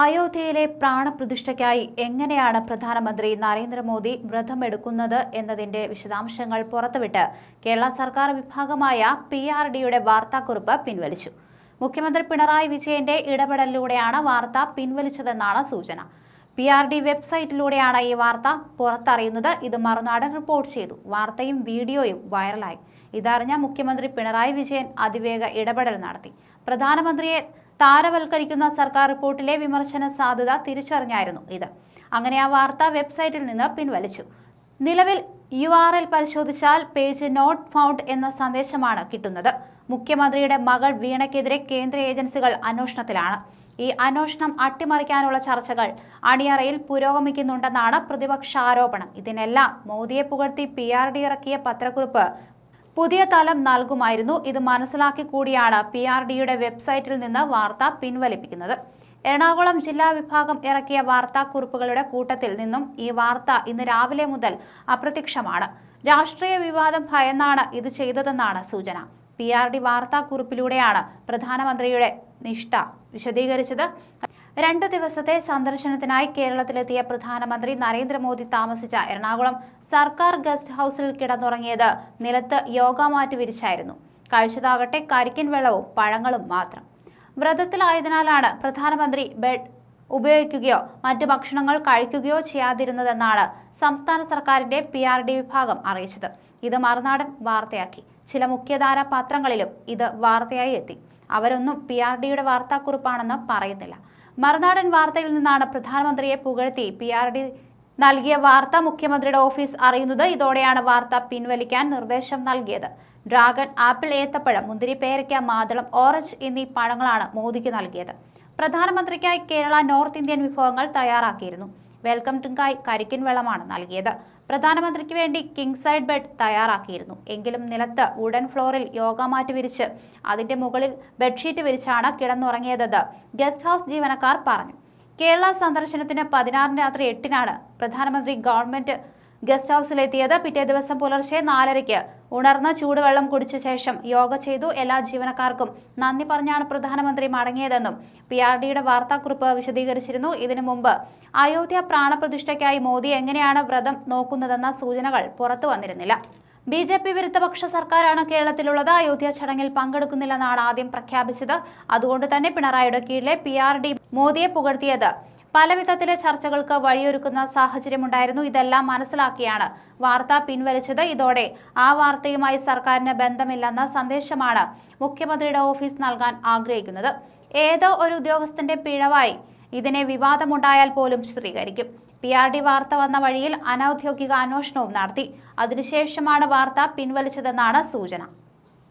അയോധ്യയിലെ പ്രാണപ്രതിഷ്ഠയ്ക്കായി എങ്ങനെയാണ് പ്രധാനമന്ത്രി നരേന്ദ്രമോദി വ്രതമെടുക്കുന്നത് എന്നതിന്റെ വിശദാംശങ്ങൾ പുറത്തുവിട്ട് കേരള സർക്കാർ വിഭാഗമായ പി ആർ ഡിയുടെ വാർത്താക്കുറിപ്പ് പിൻവലിച്ചു. മുഖ്യമന്ത്രി പിണറായി വിജയന്റെ ഇടപെടലിലൂടെയാണ് വാർത്ത പിൻവലിച്ചതെന്നാണ് സൂചന. പി ആർ ഡി വെബ്സൈറ്റിലൂടെയാണ് ഈ വാർത്ത പുറത്തറിയുന്നത്. ഇത് മറുനാടൻ റിപ്പോർട്ട് ചെയ്തു. വാർത്തയും വീഡിയോയും വൈറലായി. ഇതറിഞ്ഞ മുഖ്യമന്ത്രി പിണറായി വിജയൻ അതിവേഗ ഇടപെടൽ നടത്തി. പ്രധാനമന്ത്രിയെ താരവൽക്കരിക്കുന്ന സർക്കാർ റിപ്പോർട്ടിലെ വിമർശന സാധ്യത തിരിച്ചറിഞ്ഞായിരുന്നു ഇത്. അങ്ങനെ ആ വാർത്ത വെബ്സൈറ്റിൽ നിന്ന് പിൻവലിച്ചു. നിലവിൽ യു ആർ എൽ പരിശോധിച്ചാൽ പേജ് നോട്ട് ഫൗണ്ട് എന്ന സന്ദേശമാണ് കിട്ടുന്നത്. മുഖ്യമന്ത്രിയുടെ മകൾ വീണയ്ക്കെതിരെ കേന്ദ്ര ഏജൻസികൾ അന്വേഷണത്തിലാണ്. ഈ അന്വേഷണം അട്ടിമറിക്കാനുള്ള ചർച്ചകൾ അണിയറയിൽ പുരോഗമിക്കുന്നുണ്ടെന്നാണ് പ്രതിപക്ഷ ആരോപണം. ഇതിനെല്ലാം മോദിയെ പുകഴ്ത്തി പി ആർ ഡി ഇറക്കിയ പത്രക്കുറിപ്പ് പുതിയ തലം നൽകുമായിരുന്നു. ഇത് മനസ്സിലാക്കി കൂടിയാണ് പി ആർ ഡിയുടെ വെബ്സൈറ്റിൽ നിന്ന് വാർത്ത പിൻവലിപ്പിക്കുന്നത്. എറണാകുളം ജില്ലാ വിഭാഗം ഇറക്കിയ വാർത്താക്കുറിപ്പുകളുടെ കൂട്ടത്തിൽ നിന്നും ഈ വാർത്ത ഇന്ന് രാവിലെ മുതൽ അപ്രത്യക്ഷമാണ്. രാഷ്ട്രീയ വിവാദം ഭയന്നാണ് ഇത് ചെയ്തതെന്നാണ് സൂചന. പി ആർ ഡി വാർത്താക്കുറിപ്പിലൂടെയാണ് പ്രധാനമന്ത്രിയുടെ നിഷ്ഠ വിശദീകരിച്ചത്. രണ്ടു ദിവസത്തെ സന്ദർശനത്തിനായി കേരളത്തിലെത്തിയ പ്രധാനമന്ത്രി നരേന്ദ്രമോദി താമസിച്ച എറണാകുളം സർക്കാർ ഗസ്റ്റ് ഹൗസിൽ കിടന്നുറങ്ങിയത് നിലത്ത് യോഗ മാറ്റി വിരിച്ചായിരുന്നു. കഴിച്ചതാകട്ടെ കരിക്കൻ വെള്ളവും പഴങ്ങളും മാത്രം. വ്രതത്തിലായതിനാലാണ് പ്രധാനമന്ത്രി ബെഡ് ഉപയോഗിക്കുകയോ മറ്റ് ഭക്ഷണങ്ങൾ കഴിക്കുകയോ ചെയ്യാതിരുന്നതെന്നാണ് സംസ്ഥാന സർക്കാരിന്റെ പി ആർ ഡി വിഭാഗം അറിയിച്ചത്. ഇത് മറുനാടൻ വാർത്തയാക്കി. ചില മുഖ്യധാര പത്രങ്ങളിലും ഇത് വാർത്തയായി എത്തി. അവരൊന്നും പി ആർ ഡിയുടെ വാർത്താക്കുറിപ്പാണെന്ന് പറയുന്നില്ല. മറുനാടൻ വാർത്തയിൽ നിന്നാണ് പ്രധാനമന്ത്രിയെ പുകഴ്ത്തി. പി ആർ ഡി നൽകിയ വാർത്ത മുഖ്യമന്ത്രിയുടെ ഓഫീസ് അറിയുന്നത് ഇതോടെയാണ് വാർത്ത പിൻവലിക്കാൻ നിർദ്ദേശം നൽകിയത്. ഡ്രാഗൺ ആപ്പിൾ ഏത്തപ്പഴം മുന്തിരി പേരയ്ക്ക മാതളം ഓറഞ്ച് എന്നീ പഴങ്ങളാണ് മോദിക്ക് നൽകിയത്. പ്രധാനമന്ത്രിക്കായി കേരള നോർത്ത് ഇന്ത്യൻ വിഭവങ്ങൾ തയ്യാറാക്കിയിരുന്നു. വെൽക്കം ഡ്രിങ്കായി കരിക്കിൻ വെള്ളമാണ് നൽകിയത്. പ്രധാനമന്ത്രിക്ക് വേണ്ടി കിങ് സൈഡ് ബെഡ് തയ്യാറാക്കിയിരുന്നു. എങ്കിലും നിലത്ത് വുഡൻ ഫ്ലോറിൽ യോഗ മാറ്റ് വിരിച്ച് അതിന്റെ മുകളിൽ ബെഡ്ഷീറ്റ് വിരിച്ചാണ് കിടന്നുറങ്ങിയതെന്ന് ഗസ്റ്റ് ഹൗസ് ജീവനക്കാർ പറഞ്ഞു. കേരള സന്ദർശനത്തിന് പതിനാറിന് രാത്രി എട്ടിനാണ് പ്രധാനമന്ത്രി ഗവൺമെന്റ് ഗസ്റ്റ് ഹൌസിലെത്തിയത് പിറ്റേ ദിവസം പുലർച്ചെ നാലരയ്ക്ക്. ഉണർന്ന ചൂടുവെള്ളം കുടിച്ച ശേഷം യോഗ ചെയ്തു എല്ലാ ജീവനക്കാർക്കും. നന്ദി പറഞ്ഞാണ് പ്രധാനമന്ത്രി മടങ്ങിയതെന്നും പി ആർ ഡിയുടെ വാർത്താക്കുറിപ്പ് വിശദീകരിച്ചിരുന്നു ഇതിനു മുമ്പ്. അയോധ്യ പ്രാണപ്രതിഷ്ഠയ്ക്കായി മോദി എങ്ങനെയാണ് വ്രതം നോക്കുന്നതെന്ന സൂചനകൾ പുറത്തു വന്നിരുന്നില്ല. ബി ജെ പി വിരുദ്ധപക്ഷ സർക്കാരാണ് കേരളത്തിലുള്ളത്. അയോധ്യ ചടങ്ങിൽ പങ്കെടുക്കുന്നില്ലെന്നാണ് ആദ്യം പ്രഖ്യാപിച്ചത്. അതുകൊണ്ട് തന്നെ പിണറായിയുടെ കീഴിലെ പി ആർ ഡി മോദിയെ പുകഴ്ത്തിയത്. പലവിധത്തിലെ ചർച്ചകൾക്ക് വഴിയൊരുക്കുന്ന സാഹചര്യമുണ്ടായിരുന്നു. ഇതെല്ലാം മനസ്സിലാക്കിയാണ് വാർത്ത പിൻവലിച്ചത്. ഇതോടെ ആ വാർത്തയുമായി സർക്കാരിന് ബന്ധമില്ലെന്ന സന്ദേശമാണ് മുഖ്യമന്ത്രിയുടെ ഓഫീസ് നൽകാൻ ആഗ്രഹിക്കുന്നത്. ഏതോ ഒരു ഉദ്യോഗസ്ഥന്റെ പിഴവായി ഇതിനെ വിവാദമുണ്ടായാൽ പോലും ചിത്രീകരിക്കും. പി ആർ ഡി വാർത്ത വന്ന വഴിയിൽ അനൌദ്യോഗിക അന്വേഷണവും നടത്തി. അതിനുശേഷമാണ് വാർത്ത പിൻവലിച്ചതെന്നാണ് സൂചന.